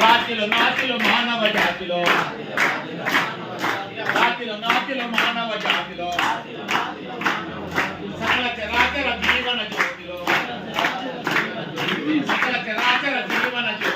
రాతిలో నాతిలో మానవ జాతిలో. రాతిలో నాతిలో మానవ జాతిలో. సకల చరాచర జీవన జ్యోతిలో. సకల చరాచర జీవన జ్యోతి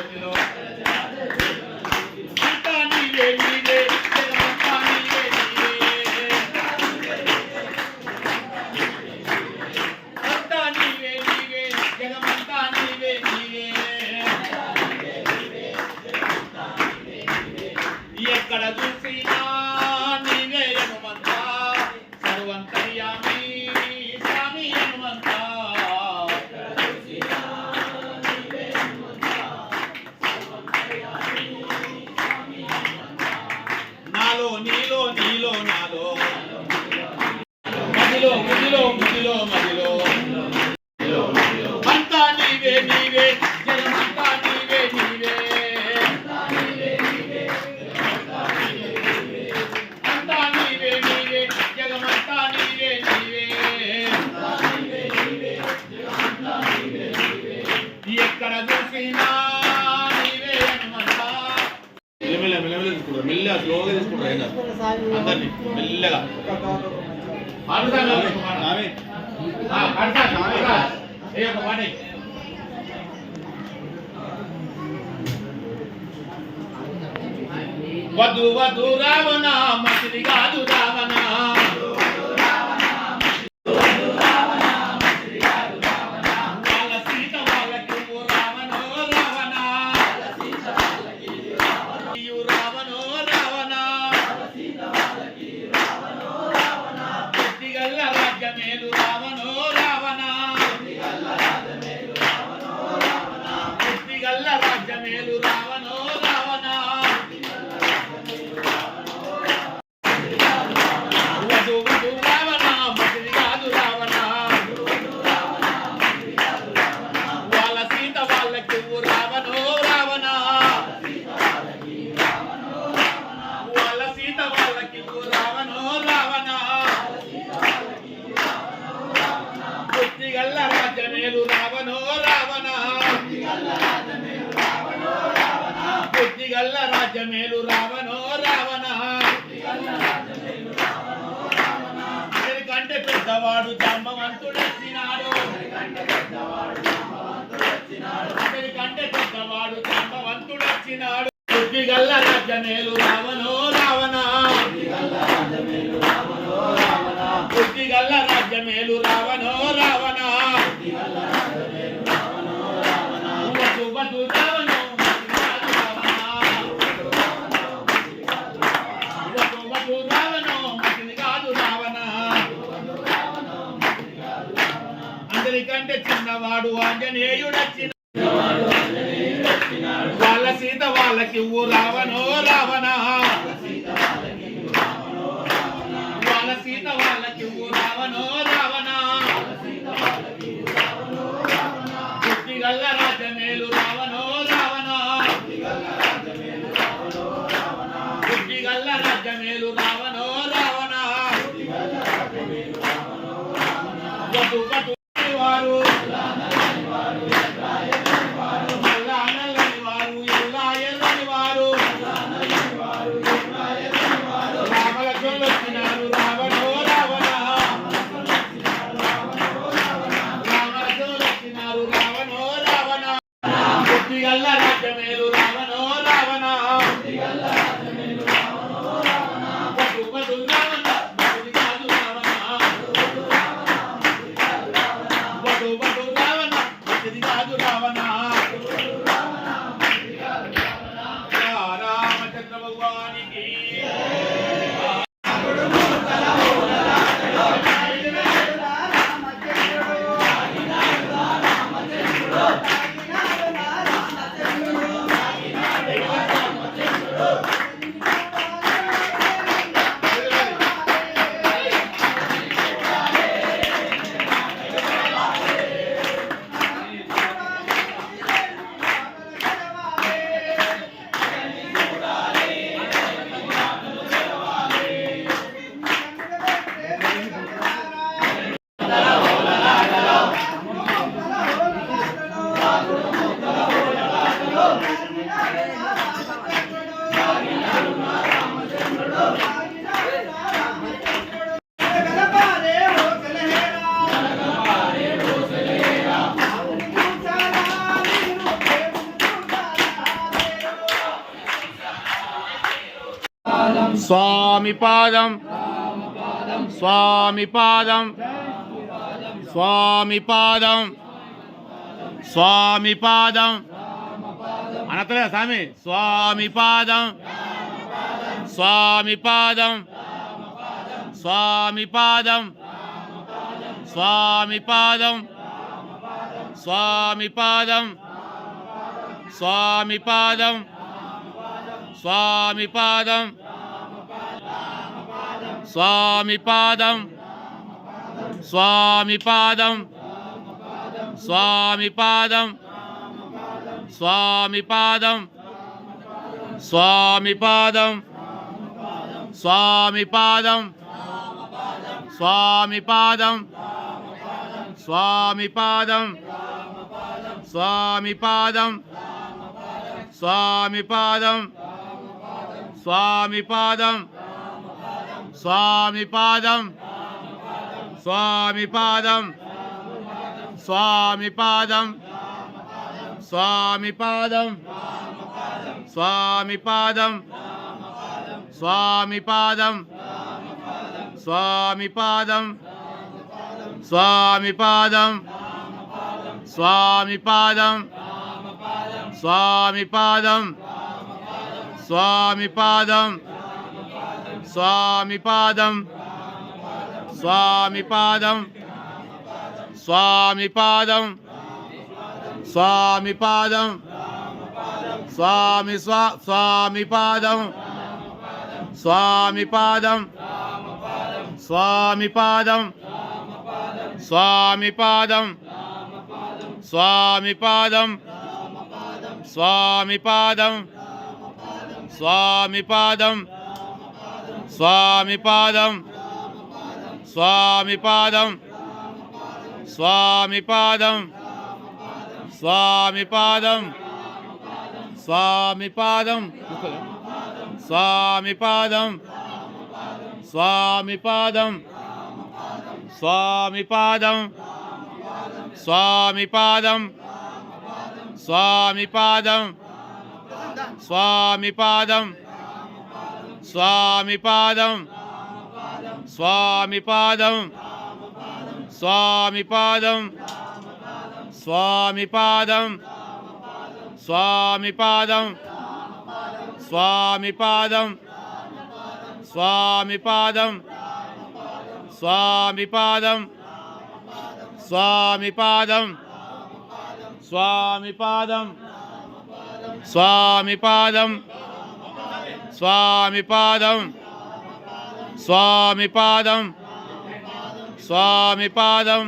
అందరినీ మెల్లగా. వధు వధు రావణ మసిలి కాదు மேலும் రావణో రావణ కంటే పెద్దవాడు జమ్మవంతుడు కంటే పెద్దవాడు జమ్మవంతుడు వచ్చినాడు. బుద్ధిగల్ల రాజ్యమేలు రావణో రావణ బుద్ధిగల్ల రాజ్యమేలు రావణో రావణ వాళ్ళ సీత వాళ్ళకి రావణో రావణ వాళ్ళ సీత వాళ్ళకి రావణో రావణ గల్ల రాజమేలు రావణో రావణ గల్ల రాజమేలు రావణో రావణ స్వామి పాదం స్వామి పాదం స్వామి పాదం స్వామి పాదం అనతలే స్వామి స్వామి పాదం స్వామి పాదం స్వామి పాదం స్వామి పాదం స్వామి పాదం స్వామి పాదం స్వామి పాదం స్వామి పాదం స్వామి పాదం స్వామి పాదం స్వామి పాదం స్వామి పాదం స్వామి పాదం స్వామి పాదం స్వామి పాదం స్వామి పాదం స్వామి పాదం స్వామి పాదం స్వామి పాదం స్వామి పాదం స్వామి పాదం స్వామి పాదం స్వామి పాదం స్వామి పాదం స్వామి పాదం స్వామి పాదం స్వామి పాదం స్వామి పాదం స్వామి పాదం స్వామి పాదం స్వామి పాదం స్వామి పాదం స్వామి పాదం స్వామి స్వా స్వామి పాదం స్వామి పాదం స్వామి పాదం స్వామి పాదం స్వామి పాదం స్వామి పాదం స్వామి పాదం స్వామి పాదం స్వామి పాదం స్వామి పాదం స్వామి పాదం స్వామి పాదం స్వామి పాదం స్వామి పాదం స్వామి పాదం స్వామి పాదం స్వామి పాదం స్వామి పాదం స్వామి పాదం స్వామి పాదం స్వామి పాదం స్వామి పాదం స్వామి పాదం స్వామి పాదం స్వామి పాదం స్వామి పాదం స్వామి పాదం స్వామి పాదం స్వామి పాదం స్వామిపాదం స్వామిపాదం స్వామిపాదం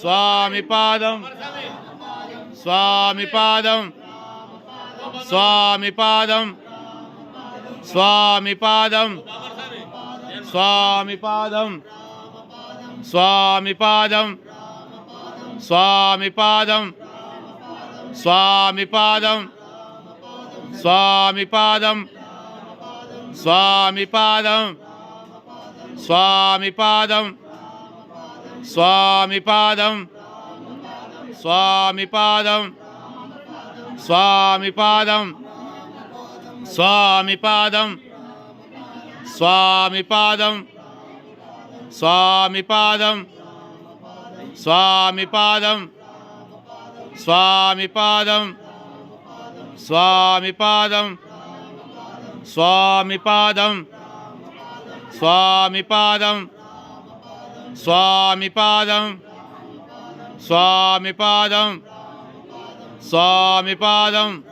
స్వామిపాదం స్వామిపాదం స్వామిపాదం స్వామిపాదం స్వామిపాదం స్వామిపాదం స్వామిపాదం స్వామిపాదం స్వామి పాదం స్వామి పాదం స్వామి పాదం స్వామి పాదం స్వామి పాదం స్వామి పాదం స్వామి పాదం స్వామి పాదం స్వామి పాదం స్వామి పాదం స్వామి పాదం స్వామిపాదం స్వామిపాదం స్వామిపాదం స్వామిపాదం స్వామిపాదం స్వామిపాదం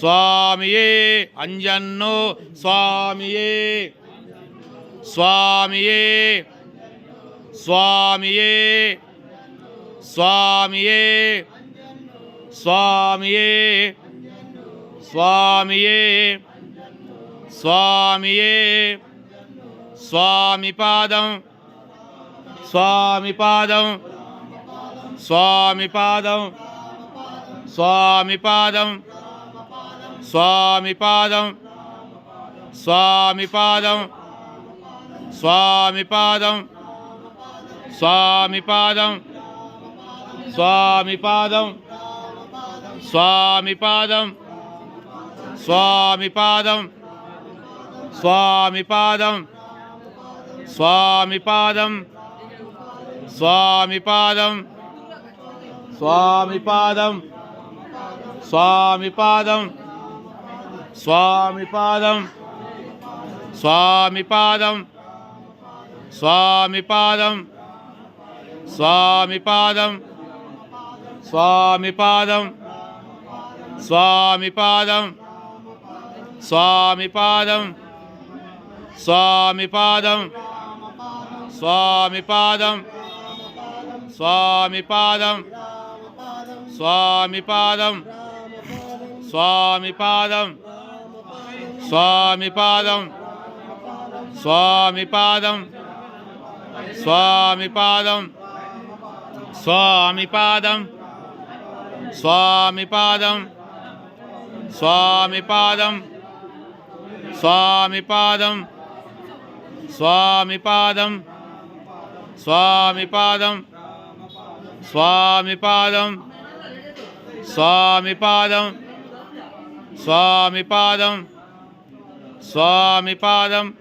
స్వామియే అంజన్నో స్వామియే. స్వామియే. స్వామియే. స్వామియే. స్వామియే స్వామియే స్వామియే స్వామి పాదం స్వామి పాదం స్వామి పాదం స్వామి పాదం స్వామి పాదం స్వామి పాదం స్వామి పాదం స్వామి పాదం స్వామి పాదం. స్వామిపాదం స్వామిపాదం స్వామిపాదం స్వామిపాదం స్వామిపాదం స్వామిపాదం స్వామిపాదం స్వామిపాదం స్వామిపాదం స్వామిపాదం స్వామిపాదం స్వామిపాదం స్వామి పాదం స్వామి పాదం స్వామి పాదం స్వామి పాదం స్వామి పాదం స్వామి పాదం స్వామి పాదం. స్వామి పాదం. స్వామి పాదం. స్వామి పాదం.